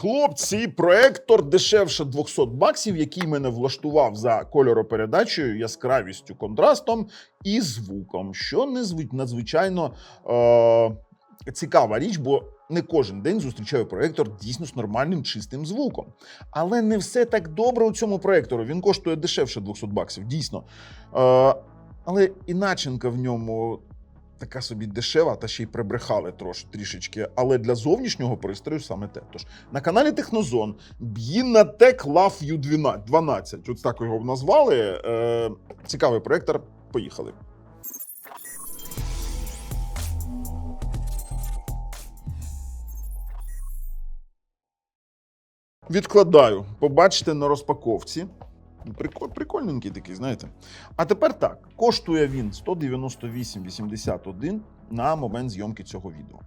Хлопці, проектор дешевше 200 баксів, який мене влаштував за кольоропередачею, яскравістю, контрастом і звуком, що надзвичайно е- цікава річ, бо не кожен день зустрічаю проектор дійсно з нормальним чистим звуком. Але не все так добре у цьому проектору. Він коштує дешевше 200 баксів, дійсно. Е- але і начинка в ньому така собі дешева, та ще й прибрехали трош, трішечки. Але для зовнішнього пристрою саме те. Тож на каналі Технозон Bінатек Love U12. 12. От так його назвали. Е, цікавий проектор. Поїхали. Відкладаю. Побачите на розпаковці. Приколь, прикольненький такий, знаєте. А тепер так: коштує він 198,81 на момент зйомки цього відео.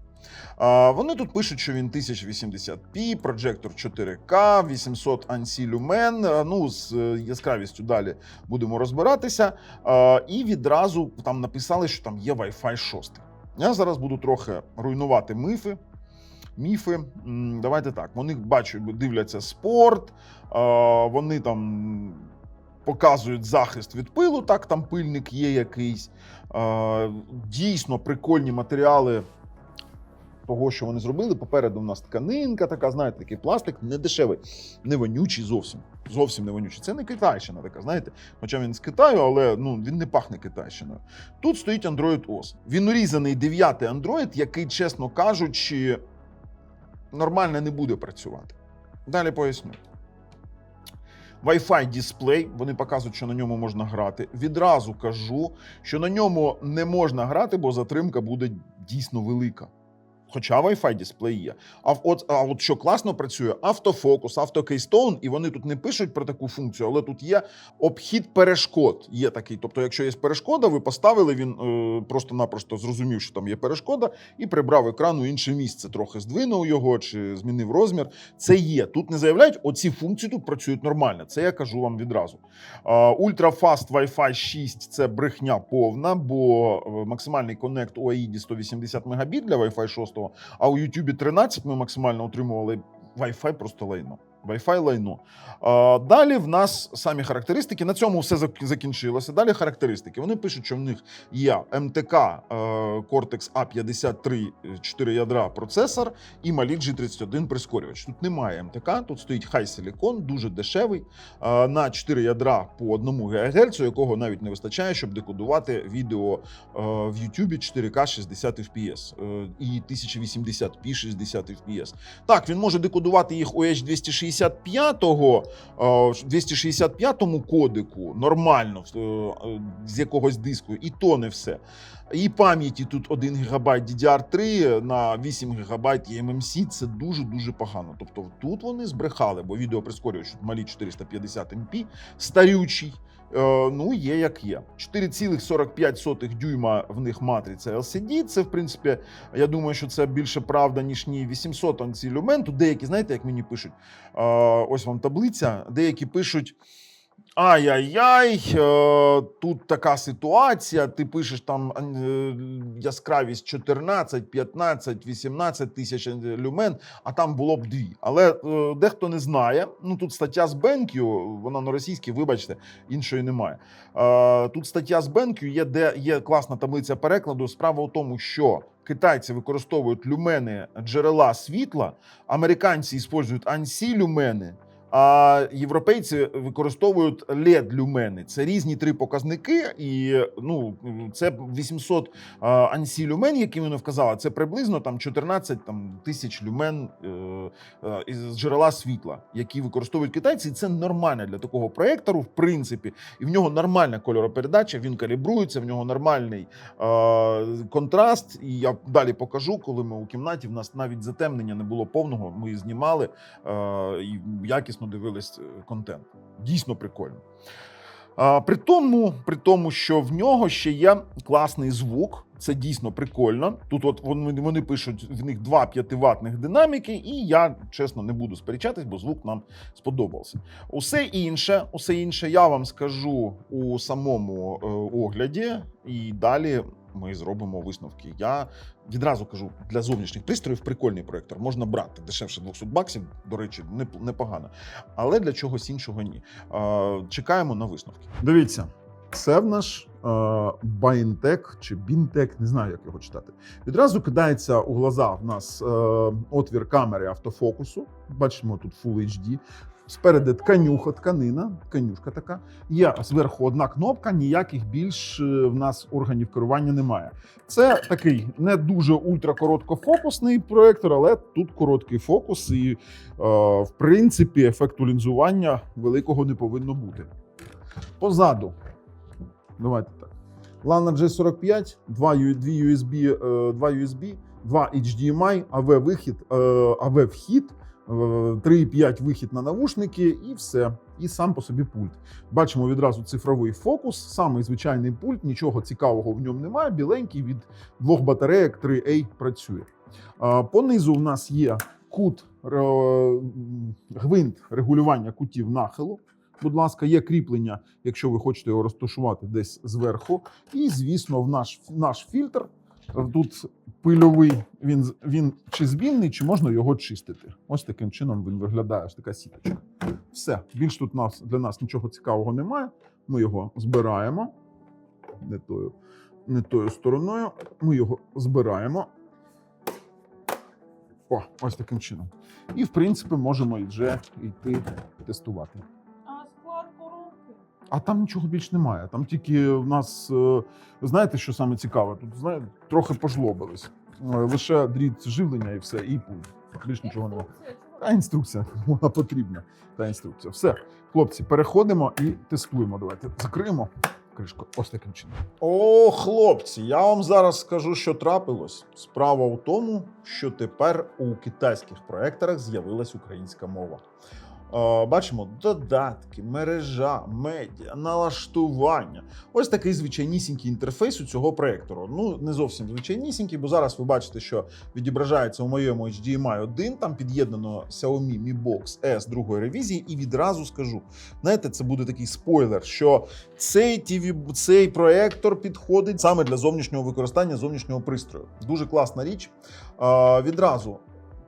А, вони тут пишуть, що він 1080p, прожектор 4К, 800 ANSI люмен. Ну, з е, яскравістю далі будемо розбиратися. А, і відразу там написали, що там є Wi-Fi 6. Я зараз буду трохи руйнувати мифи. Міфи, давайте так. Вони бачу, дивляться спорт, вони там показують захист від пилу, так там пильник є якийсь. Дійсно прикольні матеріали того, що вони зробили. Попереду в нас тканинка, така, знаєте, такий пластик, не дешевий, не вонючий зовсім. Зовсім не вонючий. Це не китайщина така, знаєте. Хоча він з Китаю, але ну, він не пахне китайщиною. Тут стоїть Android OS. Він урізаний 9 Android, який, чесно кажучи, нормально не буде працювати. Далі поясню. Wi-Fi дисплей, вони показують, що на ньому можна грати. Відразу кажу, що на ньому не можна грати, бо затримка буде дійсно велика. Хоча Wi-Fi дисплей є. А от, а от що класно працює, автофокус, автокейстоун, і вони тут не пишуть про таку функцію, але тут є обхід перешкод. Є такий. Тобто, якщо є перешкода, ви поставили, він е, просто-напросто зрозумів, що там є перешкода, і прибрав екран у інше місце. Трохи здвинув його чи змінив розмір. Це є. Тут не заявляють, оці функції тут працюють нормально. Це я кажу вам відразу. Ультрафаст Wi-Fi 6 це брехня повна, бо е, максимальний коннект у AID 180 Мбіт для Wi-Fi 6, а у Ютубі 13 ми максимально отримували Wi-Fi просто лайно. Wi-Fi лайно. Далі в нас самі характеристики. На цьому все закінчилося. Далі характеристики. Вони пишуть, що в них є МТК е, Cortex A53 4 ядра процесор і Mali G31 прискорювач. Тут немає МТК, тут стоїть High Silicon, дуже дешевий е, на 4 ядра по 1 ГГц, якого навіть не вистачає, щоб декодувати відео е, в YouTube 4К 60 FPS і 1080p 60 FPS. Так, він може декодувати їх у H265, е, 265 кодику нормально е, е, з якогось диску, і то не все. І пам'яті тут 1 ГБ DDR3 на 8 ГБ eMMC це дуже дуже погано. Тобто тут вони збрехали, бо відео прискорюють що малі 450 MP, старючий. Е, ну, є як є. 4,45 дюйма в них матриця LCD. Це, в принципі, я думаю, що це більше правда, ніж ні. 800 анці люменту. Деякі, знаєте, як мені пишуть, е, ось вам таблиця, деякі пишуть. Ай-яй-яй, е, тут така ситуація. Ти пишеш там е, яскравість 14, 15, 18 тисяч люмен, а там було б дві. Але е, дехто не знає. Ну тут стаття з BenQ, вона на російській, вибачте, іншої немає. Е, Тут стаття з BenQ є, де є класна таблиця перекладу. Справа у тому, що китайці використовують люмени джерела світла, американці використовують ANSI люмени. А європейці використовують led люмени. Це різні три показники, і ну це 800 ANSI люмен, які вони вказали. Це приблизно там 14 там, тисяч люмен е, е, із джерела світла, які використовують китайці. І це нормально для такого проектору, в принципі. І в нього нормальна кольоропередача. Він калібрується, в нього нормальний контраст. І я далі покажу, коли ми у кімнаті. В нас навіть затемнення не було повного. Ми знімали і якісно дивились е, контент. Дійсно прикольно. А, при, тому, при тому, що в нього ще є класний звук, це дійсно прикольно. Тут от вони, вони пишуть в них два 5 ватних динаміки, і я чесно не буду сперечатись, бо звук нам сподобався. Усе інше, усе інше я вам скажу у самому е, огляді, і далі ми зробимо висновки. Я відразу кажу, для зовнішніх пристроїв прикольний проектор можна брати дешевше 200 баксів, до речі, непогано. Але для чогось іншого ні. Чекаємо на висновки. Дивіться, це в наш Байнтек чи Бінтек, не знаю, як його читати. Відразу кидається у глаза в нас е, отвір камери автофокусу. Бачимо тут Full HD. Спереду тканюха, тканина, тканюшка така. Є зверху одна кнопка, ніяких більш е, в нас органів керування немає. Це такий не дуже ультракороткофокусний проектор, але тут короткий фокус, і е, в принципі ефекту лінзування великого не повинно бути. Позаду. Давайте так. LAN G45, 2 U- USB, е, 2 USB, 2 HDMI, AV вихід, AV вхід, е, 3,5 вихід на навушники, і все. І сам по собі пульт. Бачимо відразу цифровий фокус, самий звичайний пульт, нічого цікавого в ньому немає. Біленький від двох батареїк 3A працює. Е, Понизу в нас є кут, е, гвинт регулювання кутів нахилу. Будь ласка, є кріплення, якщо ви хочете його розташувати десь зверху. І, звісно, в наш, наш фільтр е, тут пильовий. Він, він чи збільний, чи можна його чистити. Ось таким чином він виглядає, ось така сіточка. Все, більш тут нас, для нас нічого цікавого немає. Ми його збираємо не тою, не тою стороною. Ми його збираємо. О, ось таким чином. І, в принципі, можемо вже йти тестувати. А там нічого більш немає. Там тільки в нас, е, знаєте, що саме цікаве? Тут знаєте, трохи пожлобились. Е, Лише дріт живлення і все, і пульт. Більш нічого немає. Та інструкція, вона потрібна. Та інструкція. Все, хлопці, переходимо і тестуємо. Давайте закриємо кришку. Ось таким чином. О, хлопці, я вам зараз скажу, що трапилось. Справа у тому, що тепер у китайських проекторах з'явилась українська мова. Е, Бачимо додатки, мережа, медіа, налаштування. Ось такий звичайнісінький інтерфейс у цього проектору. Ну, не зовсім звичайнісінький, бо зараз ви бачите, що відображається у моєму HDMI 1, там під'єднано Xiaomi Mi Box S другої ревізії, і відразу скажу: знаєте, це буде такий спойлер, що цей TV, цей проектор підходить саме для зовнішнього використання зовнішнього пристрою. Дуже класна річ. Відразу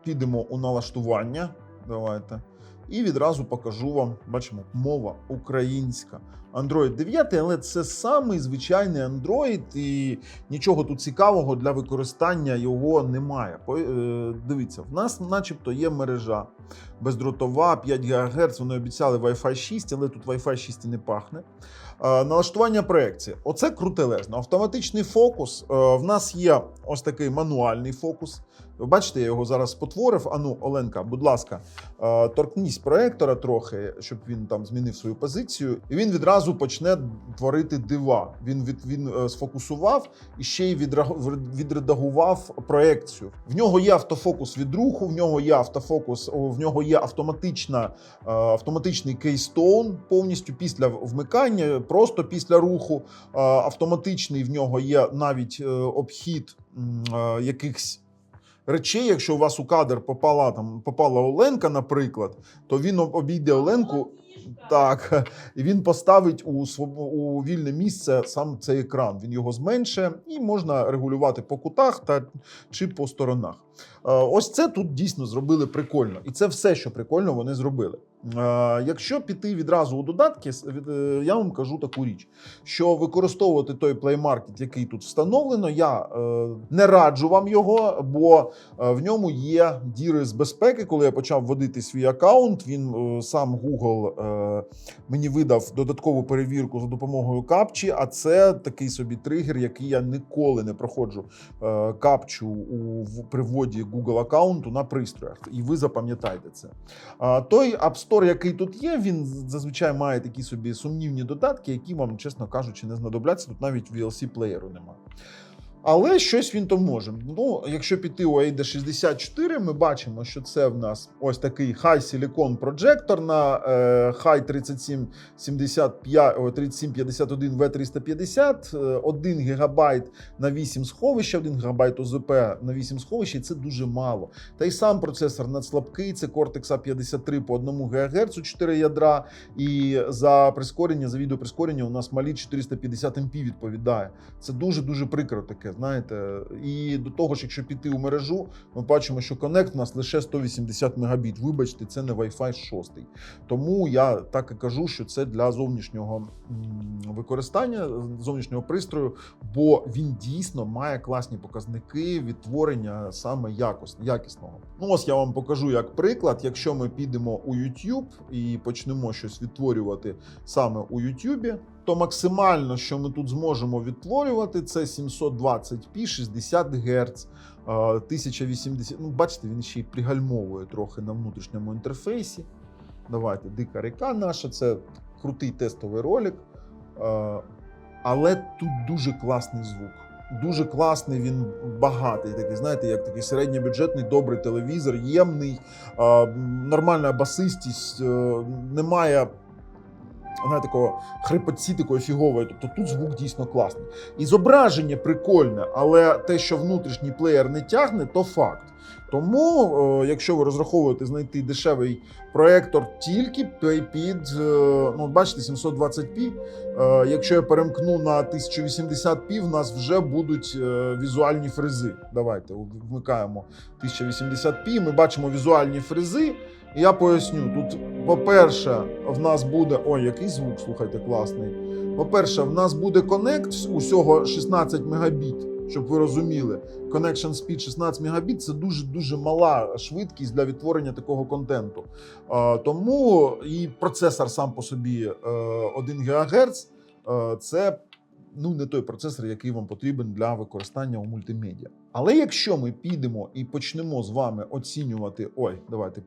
підемо у налаштування. Давайте. І відразу покажу вам, бачимо, мова українська. Android 9, але це самий звичайний Android, і нічого тут цікавого для використання його немає. Е, Дивіться, в нас, начебто, є мережа бездротова, 5 ГГц. Вони обіцяли Wi-Fi 6, але тут Wi-Fi 6 і не пахне. Е, Налаштування проекції. Оце крутелезно. Автоматичний фокус. Е, В нас є ось такий мануальний фокус. Ви бачите, я його зараз спотворив. Ану, Оленка, будь ласка, е, торкнись проектора трохи, щоб він там змінив свою позицію, і він відразу почне творити дива. Він від він сфокусував і ще й відредагував проекцію. В нього є автофокус від руху, в нього є автофокус, в нього є автоматична, автоматичний кейстоун повністю після вмикання, просто після руху. Е, Автоматичний в нього є навіть е, обхід е, якихось речей. Якщо у вас у кадр попала там попала Оленка, наприклад, то він обійде Оленку. Так, і він поставить у у вільне місце сам цей екран. Він його зменшує, і можна регулювати по кутах та чи по сторонах. Е, Ось це тут дійсно зробили прикольно, і це все, що прикольно вони зробили. Е, Якщо піти відразу у додатки, е, я вам кажу таку річ, що використовувати той Market, який тут встановлено, я не раджу вам його, бо в ньому є діри з безпеки. Коли я почав вводити свій аккаунт, він сам Google мені видав додаткову перевірку за допомогою капчі. А це такий собі тригер, який я ніколи не проходжу капчу у в- при Google аккаунту на пристроях. І ви запам'ятаєте це. А, той App Store, який тут є, він зазвичай має такі собі сумнівні додатки, які вам, чесно кажучи, не знадобляться. Тут навіть VLC плеєру немає. Але щось він то може. Ну, якщо піти у AID64, ми бачимо, що це в нас ось такий High Silicon проджектор на 3775, 3751 V350, е, 1 ГБ на 8 сховища, 1 ГБ ОЗП на 8 сховища, і це дуже мало. Та й сам процесор надслабкий, це Cortex A53 по 1 ГГц, 4 ядра, і за прискорення, за відеоприскорення у нас малі 450 МП відповідає. Це дуже-дуже прикро таке, знаєте. І до того ж, якщо піти у мережу, ми бачимо, що Connect у нас лише 180 Мбіт. Вибачте, це не Wi-Fi 6. Тому я так і кажу, що це для зовнішнього використання, зовнішнього пристрою, бо він дійсно має класні показники відтворення саме якісного. Ну, ось я вам покажу як приклад. Якщо ми підемо у YouTube і почнемо щось відтворювати саме у YouTube, то максимально, що ми тут зможемо відтворювати, це 720p 60 Гц. 1080, ну бачите, він ще й пригальмовує трохи на внутрішньому інтерфейсі. Давайте, дика река наша, це крутий тестовий ролик. Е, Але тут дуже класний звук. Дуже класний, він багатий, такий, знаєте, як такий середньобюджетний, добрий телевізор, ємний, е, нормальна басистість, е, немає знаєте, такого хрипотці такої фігової. Тобто тут звук дійсно класний. І зображення прикольне, але те, що внутрішній плеєр не тягне, то факт. Тому, е, якщо ви розраховуєте знайти дешевий проектор тільки під, е, ну, бачите, 720p, е, якщо я перемкну на 1080p, в нас вже будуть візуальні фрези. Давайте вмикаємо 1080p, ми бачимо візуальні фрези. Я поясню, тут, по-перше, в нас буде. Ой, який звук, слухайте, класний. По-перше, в нас буде коннект усього 16 мегабіт, щоб ви розуміли. Connection speed 16 мегабіт це дуже дуже мала швидкість для відтворення такого контенту. Е, Тому і процесор сам по собі е, 1 ГГц е, це ну не той процесор, який вам потрібен для використання у мультимедіа. Але якщо ми підемо і почнемо з вами оцінювати, ой, давайте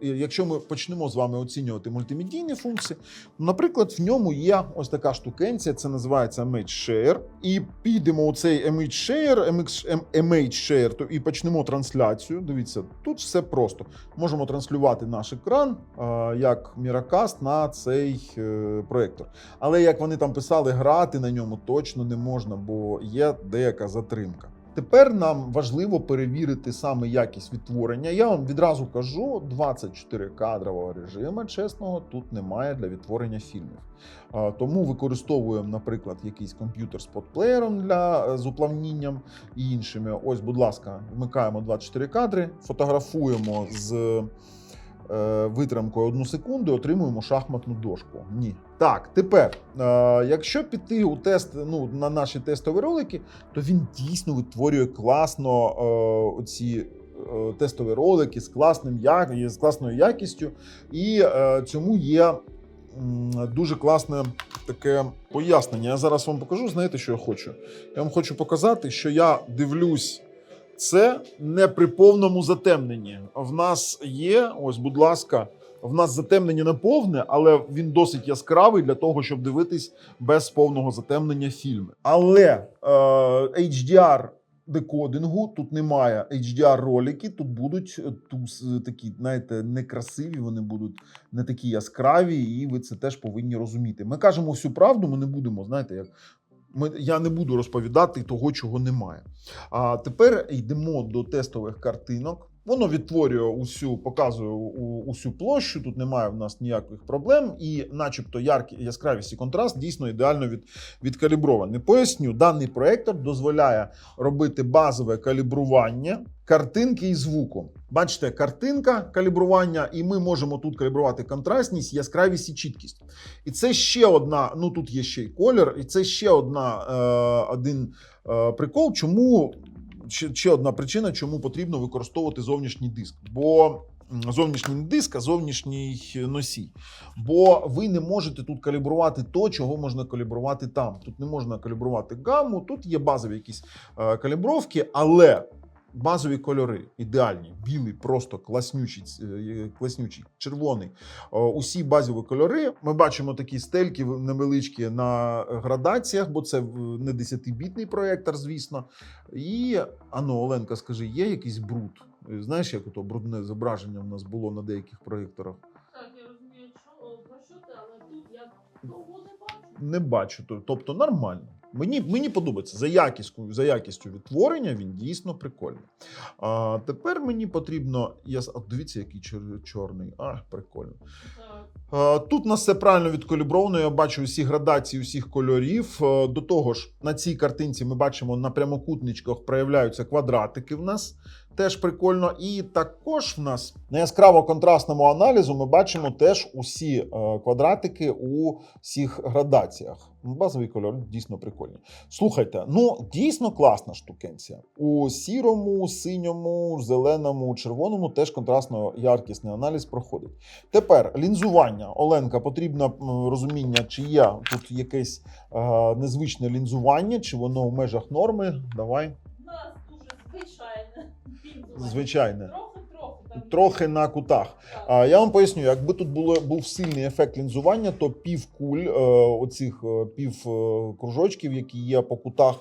якщо ми почнемо з вами оцінювати мультимедійні функції, наприклад, в ньому є ось така штукенція, це називається Image Share. І підемо у цей Image Share, MX М- Image Share, то і почнемо трансляцію. Дивіться, тут все просто. Можемо транслювати наш екран е, як Miracast на цей е, проектор. Але як вони там писали, грати на ньому точно не можна, бо є деяка затримка. Тепер нам важливо перевірити саме якість відтворення. Я вам відразу кажу: 24 кадрового режиму чесного тут немає для відтворення фільмів. Тому використовуємо, наприклад, якийсь комп'ютер з подплеєром для е, з уплавнінням і іншими. Ось, будь ласка, вмикаємо 24 кадри, фотографуємо з витримкою одну секунду, і отримуємо шахматну дошку. Ні. Так, тепер, е, якщо піти у тест ну, на наші тестові ролики, то він дійсно витворює класно е, оці. е, Тестові ролики з класним як з класною якістю, і е, цьому є м, дуже класне таке пояснення. Я зараз вам покажу. Знаєте, що я хочу? Я вам хочу показати, що я дивлюсь це не при повному затемненні. В нас є, ось, будь ласка, в нас затемнення не повне, але він досить яскравий для того, щоб дивитись без повного затемнення фільми. Але е, HDR декодингу тут немає HDR ролики. Тут будуть е, тус, такі, знаєте, некрасиві. Вони будуть не такі яскраві, і ви це теж повинні розуміти. Ми кажемо всю правду, ми не будемо, знаєте, як. Ми, я не буду розповідати того, чого немає. А тепер йдемо до тестових картинок. Воно відтворює усю, показує усю площу. Тут немає в нас ніяких проблем, і, начебто, яркі, яскравість і контраст дійсно ідеально від, відкалібровані. Поясню, даний проектор дозволяє робити базове калібрування картинки і звуку. Бачите, картинка калібрування, і ми можемо тут калібрувати контрастність, яскравість і чіткість. І це ще одна. Ну тут є ще й колір, і це ще одна е, один е, прикол, чому ще, ще одна причина, чому потрібно використовувати зовнішній диск. Бо зовнішній диск, а зовнішній носій. Бо ви не можете тут калібрувати то, чого можна калібрувати там. Тут не можна калібрувати гамму, тут є базові якісь е, калібровки, але базові кольори ідеальні. Білий, просто класнючий, е, класнючий, червоний. Е, Усі базові кольори. Ми бачимо такі стельки невеличкі на градаціях, бо це не 10-бітний проєктор, звісно. І ано, Оленка, скажи, є якийсь бруд? Е, Знаєш, як ото брудне зображення в нас було на деяких проєкторах? Так, я розумію, що про що ти, але тут я не бачу. Не бачу. То- Тобто нормально. Мені, мені подобається за якістю, за якістю відтворення він дійсно прикольний. А тепер мені потрібно. Я, а, дивіться, який чор- чорний. А, прикольно. Е, Тут нас все правильно відкалібровано. Я бачу усі градації усіх кольорів. До того ж, на цій картинці ми бачимо на прямокутничках проявляються квадратики в нас. Теж прикольно. І також в нас на яскраво контрастному аналізу ми бачимо теж усі е, квадратики у всіх градаціях. Базовий кольор дійсно прикольний. Слухайте, ну дійсно класна штукенція. У сірому, синьому, зеленому, червоному теж контрастно яркісний аналіз проходить. Тепер лінзування. Оленка, потрібно розуміння, чи є тут якесь е, незвичне лінзування, чи воно в межах норми. Давай. Звичайне Трохи на кутах. А я вам поясню, якби тут було був сильний ефект лінзування, то пів куль, е, оцих е, пів е, кружочків, які є по кутах,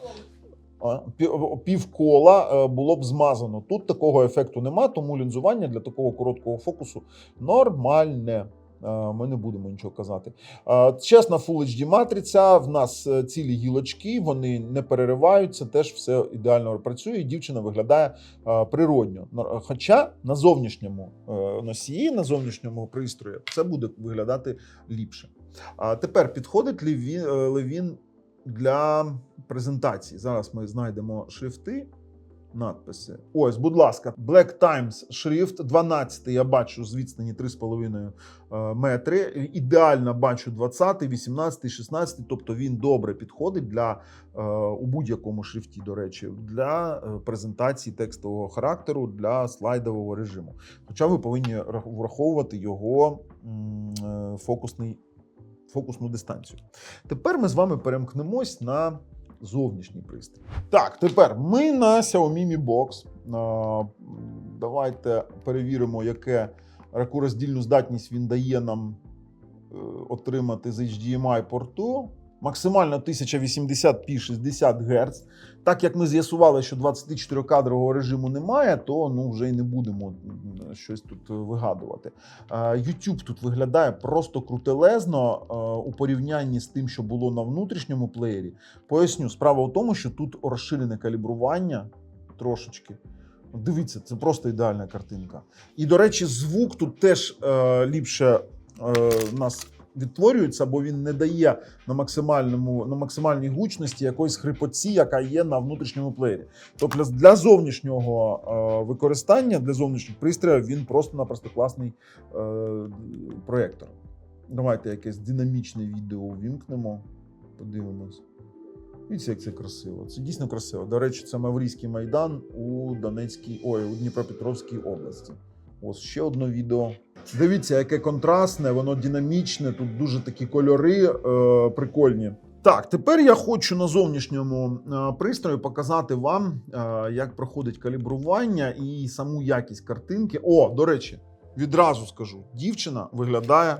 а, пів, пів кола е, було б змазано. Тут такого ефекту нема, тому лінзування для такого короткого фокусу нормальне. Ми не будемо нічого казати. Чесна Full HD матриця. В нас е, цілі гілочки, вони не перериваються, теж все ідеально працює. і Дівчина виглядає природньо. Хоча на зовнішньому е, носії, на зовнішньому пристрої, це буде виглядати ліпше. Тепер підходить е, ли він для презентації? Зараз ми знайдемо шрифти. Надписи. Ось, будь ласка, Black Times шрифт 12. Я бачу з відстані 3,5 е, метри. Ідеально бачу 20, 18, 16. Тобто він добре підходить для е, у будь-якому шрифті, до речі, для е, презентації текстового характеру для слайдового режиму. Хоча ви повинні враховувати його фокусний, фокусну дистанцію. Тепер ми з вами перемкнемось на зовнішній пристрій. Так, тепер ми на Xiaomi Mi Box. Давайте перевіримо, яке ракуроздільну здатність він дає нам е, отримати з HDMI порту. Максимально 1080p 60 Гц. Так як ми з'ясували, що 24-кадрового режиму немає, то ну вже й не будемо щось тут вигадувати. Е, YouTube тут виглядає просто крутелезно е, у порівнянні з тим, що було на внутрішньому плеєрі. Поясню, справа в тому, що тут розширене калібрування трошечки. Дивіться, це просто ідеальна картинка. І, до речі, звук тут теж е, ліпше е, нас відтворюється, бо він не дає на максимальному на максимальній гучності якоїсь хрипотці, яка є на внутрішньому плеєрі. Тобто для зовнішнього е, використання, для зовнішніх пристроїв він просто-напросто класний е, проєктор. Давайте якесь динамічне відео увімкнемо. Подивимось. Дивіться, як це красиво. Це дійсно красиво. До речі, це Маврійський майдан у Донецькій, ой, у Дніпропетровській області. Ось ще одне відео. Дивіться, яке контрастне, воно динамічне, тут дуже такі кольори е, прикольні. Так, тепер я хочу на зовнішньому е, пристрої показати вам, е, як проходить калібрування і саму якість картинки. О, до речі, відразу скажу: дівчина виглядає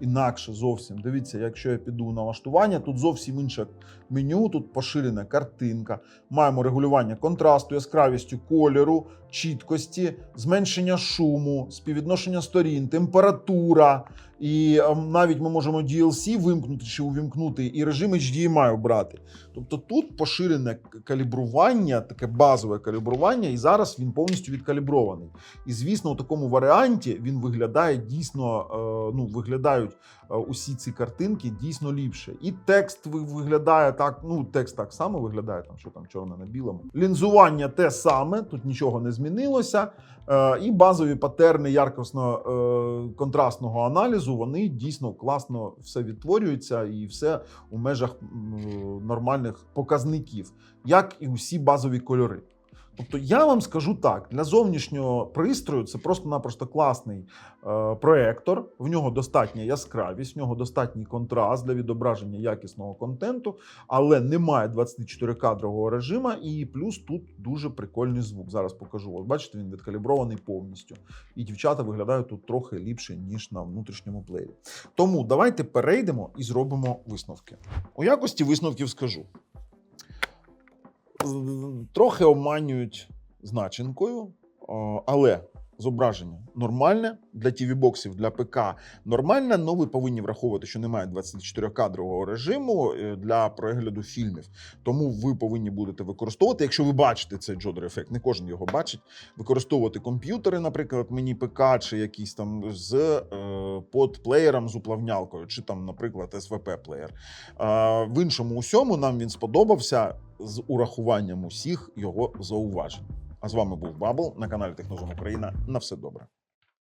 Інакше. зовсім. Дивіться, якщо я піду в налаштування, тут зовсім інше меню, тут поширена картинка. Маємо регулювання контрасту, яскравістю кольору, чіткості, зменшення шуму, співвідношення сторін, температура. І ем, навіть ми можемо DLC вимкнути чи увімкнути, і режим HDMI обрати. Тобто тут поширене калібрування, таке базове калібрування, і зараз він повністю відкалібрований. І звісно, у такому варіанті він виглядає дійсно, е, ну виглядають усі ці картинки дійсно ліпше. І текст виглядає так. Ну, текст так само виглядає, там що там чорне на білому. Лінзування те саме, тут нічого не змінилося. Е, І базові патерни яркосно е, аналізу вони дійсно класно все відтворюються і все у межах нормальних показників, як і усі базові кольори. Тобто я вам скажу так: для зовнішнього пристрою це просто-напросто класний е, проектор. В нього достатня яскравість, в нього достатній контраст для відображення якісного контенту, але немає 24-кадрового режиму, і плюс тут дуже прикольний звук. Зараз покажу. От бачите, він відкалібрований повністю. І дівчата виглядають тут трохи ліпше, ніж на внутрішньому плеєрі. Тому давайте перейдемо і зробимо висновки. У якості висновків скажу. Трохи обманюють значенкою, але зображення нормальне для TV-боксів, для ПК нормальне. але ви повинні враховувати, що немає 24-кадрового режиму е, для перегляду фільмів. Тому ви повинні будете використовувати, якщо ви бачите цей джодер ефект, не кожен його бачить. Використовувати комп'ютери, наприклад, мені ПК, чи якийсь там з е, подплеєром з уплавнялкою, чи там, наприклад, СВП-плеєр. Е, в іншому усьому нам він сподобався з урахуванням усіх його зауважень. А з вами був Бабл на каналі Технозон Україна. На все добре.